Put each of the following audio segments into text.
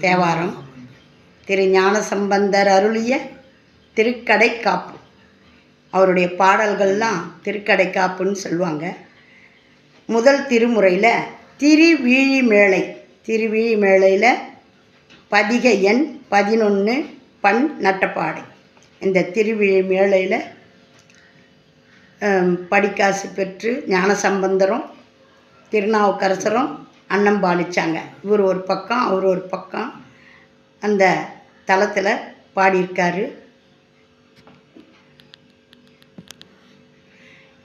தேவாரம். திரு ஞானசம்பந்தர் அருளிய திருக்கடைக்காப்பு. அவருடைய பாடல்கள்லாம் திருக்கடைக்காப்புன்னு சொல்லுவாங்க. முதல் திருமுறையில் திருவீழி மேளை. திருவீழி மேளையில் பதிக எண் பதினொன்று பண் நட்டப்பாடை. இந்த திருவிழி மேளையில் படிக்காசு பெற்று ஞானசம்பந்தரும் திருநாவுக்கரசரும் அன்னம் பாலிச்சாங்க இவர் ஒரு பக்கம் அவர் ஒரு பக்கம் அந்த தளத்தில் பாடியிருக்காரு.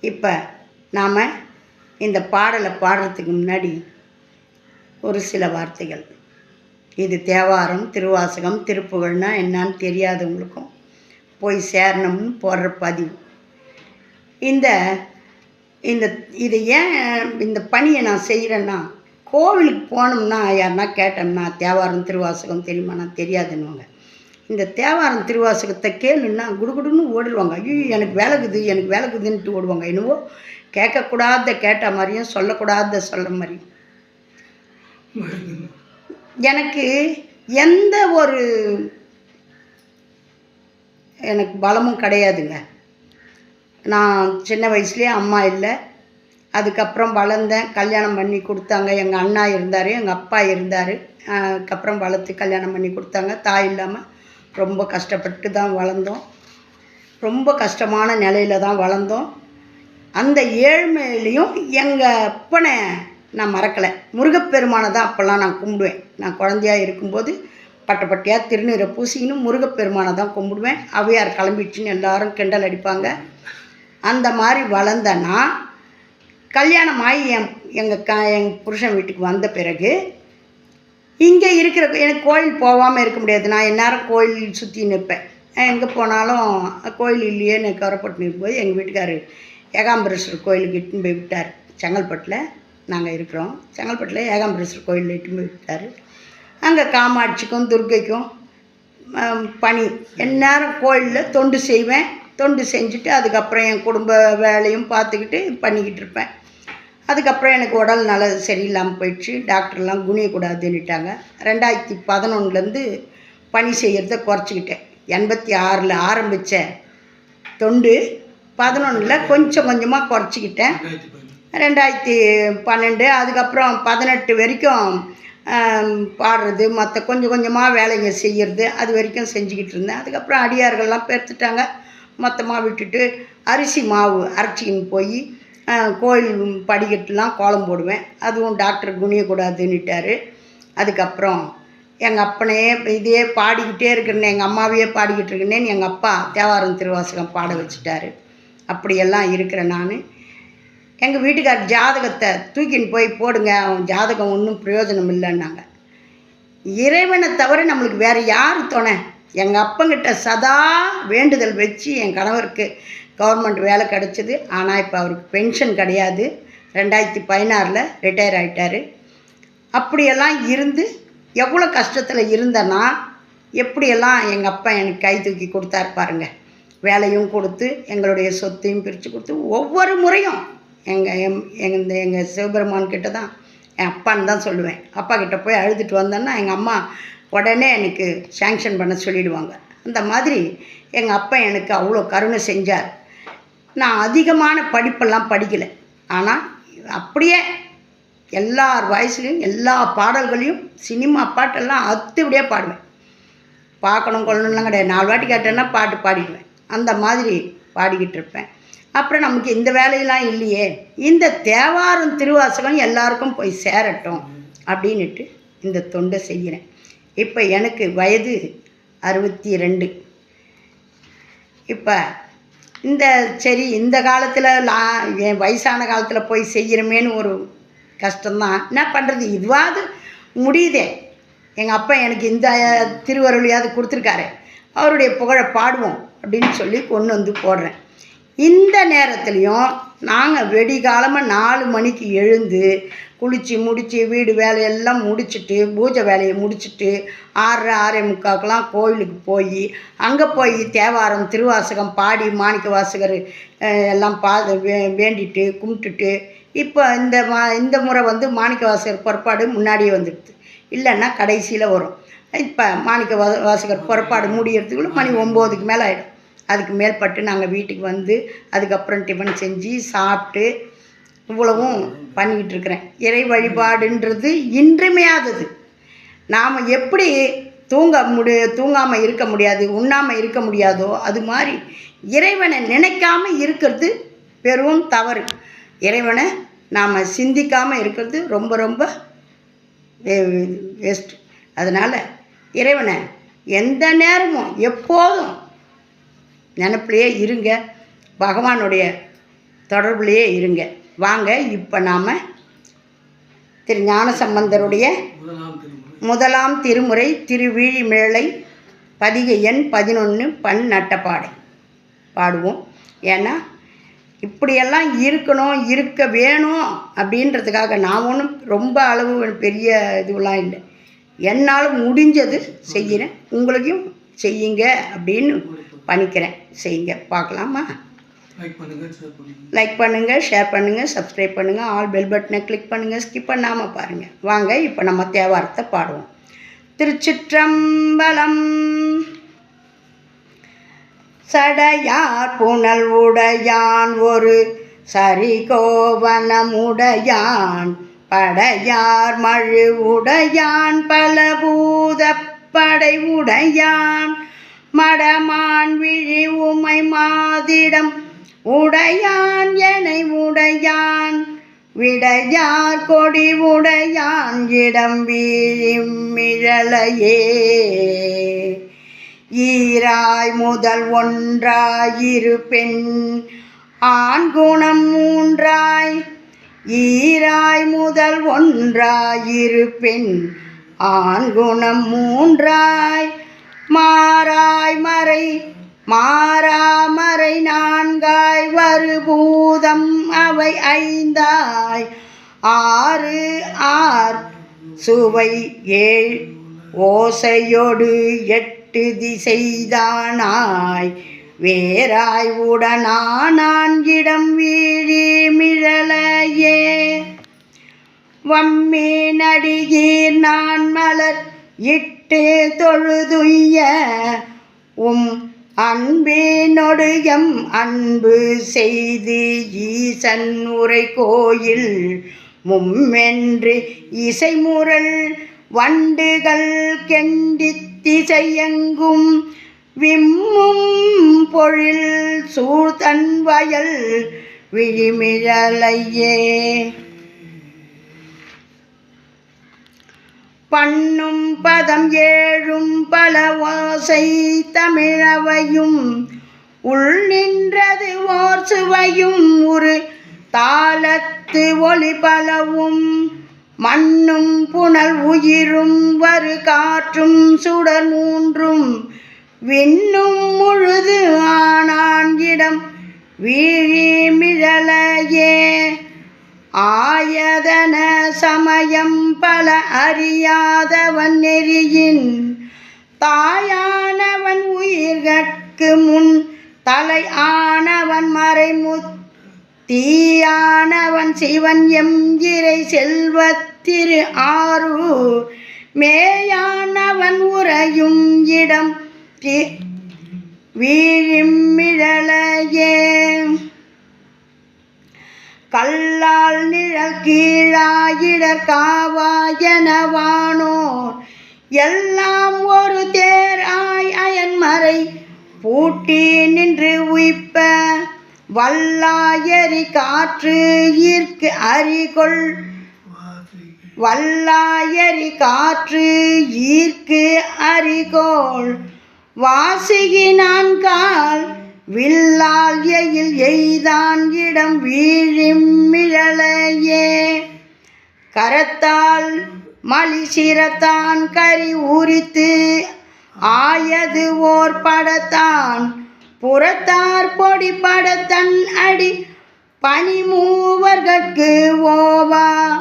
இப்போ நாம் இந்த பாடலை பாடுறதுக்கு முன்னாடி ஒரு சில வார்த்தைகள். இது தேவாரம் திருவாசகம் திருப்புகழ்னா என்னன்னு தெரியாதவங்களுக்கும் போய் சேரணும்னு போடுற பதிவு. இந்த இந்த இது ஏன் இந்த பணியை நான் செய்கிறேன்னா கோவிலுக்கு போனோம்னா யாருன்னா கேட்டோம்னா தேவாரம் திருவாசகம் தெரியுமா நான் தெரியாதுன்னுவாங்க. இந்த தேவாரம் திருவாசகத்தை கேளுன்னா குடுகுடுன்னு ஓடிடுவாங்க. ஐயோ எனக்கு வேலைக்குது எனக்கு வேலைக்குதுன்ட்டு ஓடுவாங்க. என்னவோ கேட்கக்கூடாத கேட்ட மாதிரியும் சொல்லக்கூடாத சொல்கிற மாதிரியும் எனக்கு எந்த ஒரு எனக்கு பலமும் கிடையாதுங்க. நான் சின்ன வயசுலேயே அம்மா இல்லை. அதுக்கப்புறம் வளர்ந்தேன். கல்யாணம் பண்ணி கொடுத்தாங்க. எங்கள் அண்ணா இருந்தார் எங்கள் அப்பா இருந்தார். அதுக்கப்புறம் வளர்த்து கல்யாணம் பண்ணி கொடுத்தாங்க. தாய் இல்லாமல் ரொம்ப கஷ்டப்பட்டு தான் வளர்ந்தோம். ரொம்ப கஷ்டமான நிலையில தான் வளர்ந்தோம். அந்த ஏழ்மையிலையும் எங்கள் அப்பனை நான் மறக்கலை. முருகப்பெருமானை தான் அப்போல்லாம் நான் கும்பிடுவேன். நான் குழந்தையா இருக்கும்போது பட்டை பட்டையாக திருநீரை பூசிக்கின்னு முருகப்பெருமானை தான் கும்பிடுவேன். அவையார் கிளம்பிடுச்சின்னு எல்லாரும் கிண்டல் அடிப்பாங்க. அந்த மாதிரி வளர்ந்தேன்னா கல்யாணம் ஆகி என் எங்கள் க எங்கள் புருஷன் வீட்டுக்கு வந்த பிறகு இங்கே இருக்கிற எனக்கு கோயில் போகாமல் இருக்க முடியாது. நான் எந்நேரம் கோயில் சுற்றி நிற்பேன். எங்கே போனாலும் கோயில் இல்லையே எனக்கு கவரப்பட்டு நிற்கும்போது எங்கள் வீட்டுக்காரர் ஏகாம்பரேஸ்வரர் கோயிலுக்கு இட்டுன்னு போய் விட்டார். செங்கல்பட்டில் நாங்கள் இருக்கிறோம். செங்கல்பட்டில் ஏகாம்பரேஸ்வரர் கோயிலில் இட்டுன்னு போய் விட்டார். அங்கே காமாட்சிக்கும் துர்க்கைக்கும் பணி. எந்நேரம் கோயிலில் தொண்டு செய்வேன். தொண்டு செஞ்சுட்டு அதுக்கப்புறம் என் குடும்ப வேலையும் பார்த்துக்கிட்டு பண்ணிக்கிட்டு இருப்பேன். அதுக்கப்புறம் எனக்கு உடல் நல சரியில்லாமல் போயிடுச்சு. டாக்டர்லாம் குனியக்கூடாதுன்னுட்டாங்க. ரெண்டாயிரத்தி பதினொன்றுலேருந்து பணி செய்கிறத குறைச்சிக்கிட்டேன். எண்பத்தி ஆறில் ஆரம்பித்த தொண்டு பதினொன்றில் கொஞ்சம் கொஞ்சமாக குறைச்சிக்கிட்டேன். ரெண்டாயிரத்தி பன்னெண்டு அதுக்கப்புறம் பதினெட்டு வரைக்கும் பாடுறது மற்ற கொஞ்சம் கொஞ்சமாக வேலைங்க செய்கிறது அது வரைக்கும் செஞ்சுக்கிட்டு இருந்தேன். அதுக்கப்புறம் அடியார்கள்லாம் பெருத்துட்டாங்க. மொத்தமாக விட்டுட்டு அரிசி மாவு அரைச்சின்னு போய் கோயில் படிக்கட்டுலாம் கோலம் போடுவேன். அதுவும் டாக்டர் குனியக்கூடாதுன்னுட்டார். அதுக்கப்புறம் எங்கள் அப்பனே இதே பாடிக்கிட்டே இருக்கிறேன் எங்கள் அம்மாவையே பாடிக்கிட்டு இருக்கேன்னு எங்கள் அப்பா தேவாரம் திருவாசகம் பாட வச்சுட்டாரு. அப்படியெல்லாம் இருக்கிறேன் நான். எங்கள் வீட்டுக்கார் ஜாதகத்தை தூக்கின்னு போய் போடுங்க அவன் ஜாதகம் ஒன்றும் பிரயோஜனம் இல்லைன்னாங்க. இறைவனை தவிர நம்மளுக்கு வேறு யார் துணை? எங்கள் அப்பங்கிட்ட சதா வேண்டுதல் வச்சு என் கணவருக்கு கவர்மெண்ட் வேலை கிடச்சிது. ஆனால் இப்போ அவருக்கு பென்ஷன் கிடையாது. ரெண்டாயிரத்தி பதினாறில் ரிட்டையர் ஆகிட்டார் அப்படியெல்லாம் இருந்து எவ்வளோ கஷ்டத்தில் இருந்தேன்னா எப்படியெல்லாம் எங்கள் அப்பா எனக்கு கை தூக்கி கொடுத்தாரு பாருங்க. வேலையும் கொடுத்து எங்களுடைய சொத்தையும் பிரித்து கொடுத்து ஒவ்வொரு முறையும் எங்கள் எம் எங்கள் எங்கள் சிவபெருமான் கிட்ட தான் என் அப்பான்னு தான் சொல்லுவேன். அப்பா கிட்ட போய் அழுதுட்டு வந்தேன்னா எங்கள் அம்மா உடனே எனக்கு சேங்ஷன் பண்ண சொல்லிடுவாங்க. அந்த மாதிரி எங்கள் அப்பா எனக்கு அவ்வளோ கருணை செஞ்சார். நான் அதிகமான படிப்பெல்லாம் படிக்கலை. ஆனால் அப்படியே எல்லார் வயசுலையும் எல்லா பாடல்களையும் சினிமா பாட்டெல்லாம் அத்துபடியாக பாடுவேன். பார்க்கணும் கொள்ளணும்லாம் கிடையாது. நாலு வாட்டி கேட்டேன்னா பாட்டு பாடிடுவேன். அந்த மாதிரி பாடிக்கிட்டு இருப்பேன். அப்புறம் நமக்கு இந்த வேலையெல்லாம் இல்லையே. இந்த தேவாரம் திருவாசகம் எல்லாருக்கும் போய் சேரட்டும் அப்படின்னுட்டு இந்த தொண்டை செய்கிறேன். இப்போ எனக்கு வயது அறுபத்தி ரெண்டு இப்போ இந்த சரி இந்த காலத்தில் லா என் வயசான காலத்தில் போய் செய்கிறமேன்னு ஒரு கஷ்டம்தான். என்ன பண்ணுறது இதுவாது முடியுதே. எங்கள் அப்பா எனக்கு இந்த திருவருளையாவது கொடுத்துருக்காரு. அவருடைய புகழை பாடுவோம் அப்படின்னு சொல்லி கொண்டு வந்து போடுறேன். இந்த நேரத்துலையும் நாங்கள் வெடிகாலமாக நாலு மணிக்கு எழுந்து குளித்து முடித்து வீடு வேலையெல்லாம் முடிச்சுட்டு பூஜை வேலையை முடிச்சுட்டு ஆறரை ஆறே முக்காக்கெலாம் கோயிலுக்கு போய் அங்கே போய் தேவாரம் திருவாசகம் பாடி மாணிக்க வாசகர் எல்லாம் பா வே வேண்டிட்டு கும்பிட்டுட்டு இப்போ இந்த மா இந்த முறை வந்து மாணிக்க வாசகர் புறப்பாடு முன்னாடியே வந்துடுது. இல்லைன்னா கடைசியில் வரும். இப்போ மாணிக்க வா வாசகர் புறப்பாடு முடியறதுக்குள்ள மணி ஒம்போதுக்கு மேலே ஆகிடும் அதுக்கு மேற்பட்டு நாங்கள் வீட்டுக்கு வந்து அதுக்கப்புறம் டிஃபன் செஞ்சு சாப்பிட்டு இவ்வளவும் பண்ணிக்கிட்டு இருக்கிறேன் இறை வழிபாடுன்றது இன்றிமையாதது நாம் எப்படி தூங்க முடிய தூங்காமல் இருக்க முடியாது உண்ணாமல் இருக்க முடியாதோ அது மாதிரி இறைவனை நினைக்காம இருக்கிறது பெரும் தவறு. இறைவனை நாம் சிந்திக்காமல் இருக்கிறது ரொம்ப ரொம்ப வேஸ்ட் அதனால் இறைவனை எந்த நேரமும் எப்போதும் நினப்பிலேயே இருங்க. பகவானுடைய தொடர்புலையே இருங்க. வாங்க இப்போ நாம் திரு ஞானசம்பந்தருடைய முதலாம் திருமுறை முதலாம் பதிகை எண் பதினொன்று பண் நட்டப்பாடை பாடுவோம். ஏன்னா இப்படியெல்லாம் இருக்கணும் இருக்க வேணும் அப்படின்றதுக்காக நான் ஒன்றும் ரொம்ப அளவு பெரிய இதுவெல்லாம் இல்லை. என்னால் முடிஞ்சது செய்கிறேன். உங்களுக்கும் செய்யுங்க அப்படின்னு பணிக்கிறேன். செய்யுங்க. பார்க்கலாமா? லைக் பண்ணுங்க ஷேர் பண்ணுங்க. பண்ணுங்கள் ஷேர் பண்ணுங்கள் சப்ஸ்கிரைப் பண்ணுங்கள் ஆல் பெல் பட்டனை கிளிக் பண்ணுங்கள் ஸ்கிப் பண்ணாமல் பாருங்கள் வாங்க இப்போ நம்ம தேவாரத்தை பாடுவோம். திருச்சிற்றம்பலம். சடையார் புனல் உடையான் ஒரு சரிகோவனமுடையான் படையார் மழு உடையான் பலபூதப் படை உடையான் மடமான் விழி உமை மாதிடம் உடையான் எனை உடையான். விடையார் கொடி உடையான் இடம் வீழிமிழலையே ஈராய் முதல் ஒன்றாயிரு பெண் ஆண் குணம் மூன்றாய். ஈராய் முதல் ஒன்றாயிரு பெண் ஆண் குணம் மூன்றாய். மாறாய் மறை மாறாமரை நான்காய் வருபூதம் அவை ஐந்தாய். ஆறு ஆர் சுவை ஏழ் ஓசையொடு எட்டு திசைதானாய். வேறாய் உடனா இடம் வீழி மிழலையே. வம்மே நடிகீர் நான் மலர் இட்டு தொழுதுய்ய. உம் அன்பேனொடு எம் அன்பு செய்து ஈசன் உரை கோயில் மும்மென்று இசைமுரல் வண்டுகள் கெண்டித்திசையெங்கும் விம்மும் பொழில் சூழ்தன் வயல் விழிமிழலையே. பண்ணும் பதம் ஏழும் பல ஓசை தமிழவையும். உள் நின்றது ஓர் சுவையும் ஒரு தாளத்து ஒளி பலவும். மண்ணும் புனல் உயிரும் வரு காற்றும் சுடர் மூன்றும். விண்ணும் முழுது ஆனான் இடம் வீழி மிழலையே. ஆயதன சமயம் பல அறியாதவன் நெறியின் தாயானவன் உயிர்கட்கு முன் தலை ஆனவன் மறைமுத் தீயானவன் சிவன் எம் இறை செல்வத்திரு ஆறு மேயானவன் உறையும் இடம் வீழிமிழலையே. கல்லால் நிழல் கீழாயிடர் காவாயனவானோர். எல்லாம் ஒரு தேர் ஆய் அயன்மறை பூட்டி நின்று உயிப்ப. வல்லாயரி காற்று ஈர்க்கு அறிகொள் வல்லாயரி காற்று ஈர்க்கு அரிகோள். வாசிகினான் கால் வில்லால் எயில் எய்தான் இடம் வீழ் கரத்தால் மலிசிரத்தான் கரி உரித்து ஆயது ஓர் படத்தான். புறத்தார் பொடி படத்தன் அடி பனிமூவர்கட்கு ஓவா.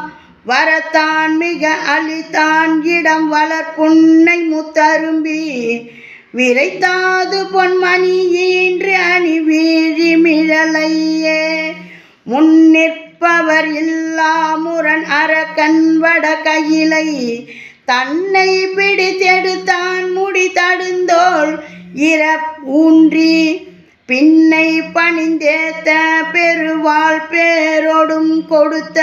வரத்தான் மிக அழித்தான் இடம் வளர்ப்புன்னை முத்தரும்பி. விரைத்தாது பொன்மணி ஈன்று அணி வீழி மிழலையே. முன்னே கையிலை தன்னை பிடித்தெடுத்தான் முடி தடுந்தோள் இர ஊன்றி பின்னை பணிந்தேத்த பெருவாள் பேரோடும் கொடுத்த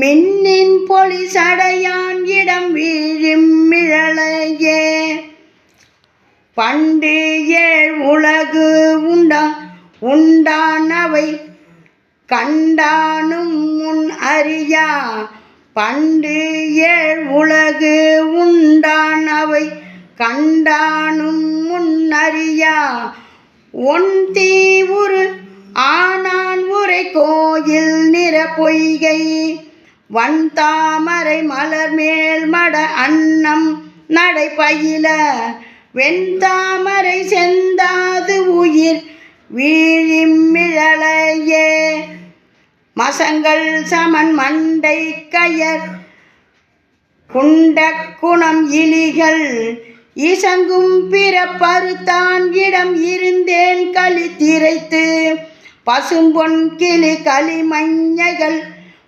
மின்னின் பொலி சடையான் இடம் வீழும் மிழலையே. பண்டு ஏழ் உலகு உண்டா உண்டானவை கண்டானும் முன் அறியா பண்டு ஏழ் உலகு அவை கண்டானும் முன்னறியா. ஒன் தீவுரு ஆனான் உரை கோயில் நிற பொய்கை. வன் தாமரை மலர் மேல் மட அன்னம் நடை பயில. வெண்தாமரை செந்தாது உயிர் வீழிமிழலையே மசங்கள் சமன் மண்டை கயர். குண்ட குணம் இலிகள் இசங்கும் பிற பருத்தான் இடம் இருந்தேன் களி திரைத்து. பசும்பொன் கிளி களிமஞ்சைகள்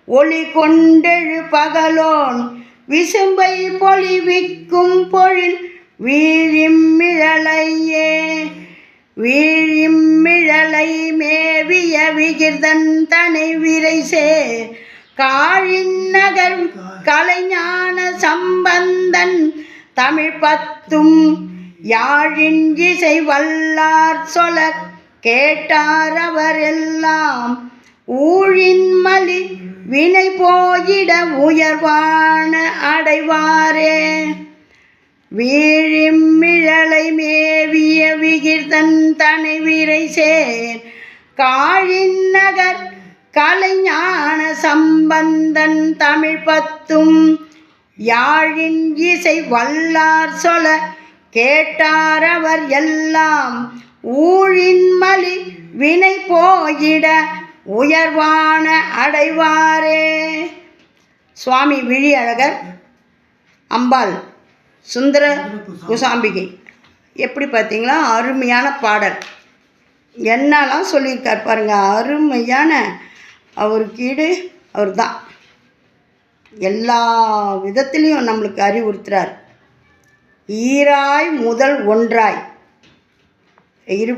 ஒளி கொண்டெழு பகலோன். விசும்பை பொழிவிக்கும் பொழில். வீழிமிழலையே வீழிமிழலை மேவிய விகிர்தன் தனை விரைசே காழின் நகர் கலைஞான சம்பந்தன் தமிழ் பத்தும் யாழின் இசை வல்லார் சொல கேட்டார் அவர் எல்லாம் ஊழின் மலி வினை போயிட உயர்வான அடைவாரே. வீழிமிழலை மேவிய விகிர்தன் தனை விரை சேர். காழின் நகர் கலைஞான சம்பந்தன் தமிழ் பத்தும் யாழின் இசை வல்லார் சொல கேட்டார் அவர் எல்லாம். ஊழின் மலி வினை போயிட உயர்வான அடைவாரே. சுவாமி விழியழகர் அம்பாள். சுந்தர குசாம்பிகை. எப்படி பார்த்தீங்களா? அருமையான பாடல். என்னெல்லாம் சொல்லியிருக்கார் பாருங்க. அருமையான அவருக்கு ஈடு அவர் தான் எல்லா விதத்துலேயும் நம்மளுக்கு அறிவுறுத்துறார். ஈராய் முதல் ஒன்றாய். இரு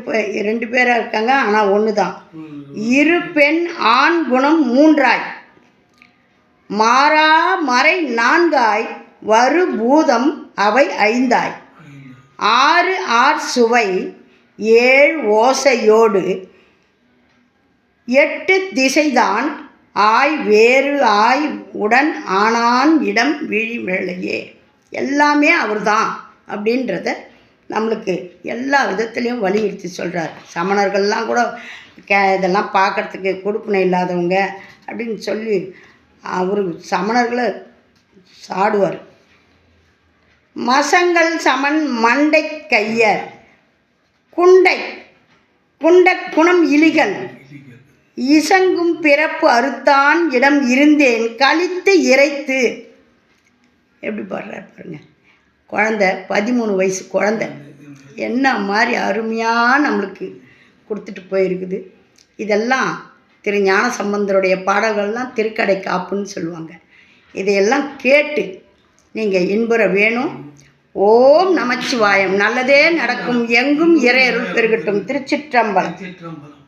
ரெண்டு பேராக இருக்காங்க ஆனால் ஒன்று தான் இரு பெண் ஆண் குணம் மூன்றாய். மாறா மறை நான்காய். வரு பூதம் அவை ஐந்தாய். ஆறு ஆர் சுவை ஏழு ஓசையோடு. எட்டு திசைதான் ஆய் வேறு ஆய் உடன் ஆனான் இடம் விழிமிழையே எல்லாமே அவர்தான் அப்படின்றத நம்மளுக்கு எல்லா விதத்துலேயும் வலியுறுத்தி சொல்கிறார் சமணர்கள்லாம் கூட கே இதெல்லாம் பார்க்கறதுக்கு கொடுப்பினை இல்லாதவங்க அப்படின்னு சொல்லி அவர் சமணர்களை சாடுவார். மசங்கள் சமன் மண்டை கையர். குண்டை குண்ட குணம் இலிகள். இசங்கும் பிறப்பு அறுத்தான் இடம் இருந்தேன். கழித்து இறைத்து. எப்படி பாடுறார் பாருங்க. குழந்த பதிமூணு வயசு குழந்த. என்ன மாதிரி அருமையாக நம்மளுக்கு கொடுத்துட்டு போயிருக்குது. இதெல்லாம் திரு ஞான சம்பந்தருடைய பாடல்கள்லாம் திருக்கடை காப்புன்னு சொல்லுவாங்க. இதையெல்லாம் கேட்டு நீங்கள் இன்புற வேணும். ஓம் நமச்சிவாயம். நல்லதே நடக்கும். எங்கும் இறையருள் பெருகட்டும். திருச்சிற்றம்பலம். சிற்றம்பலம்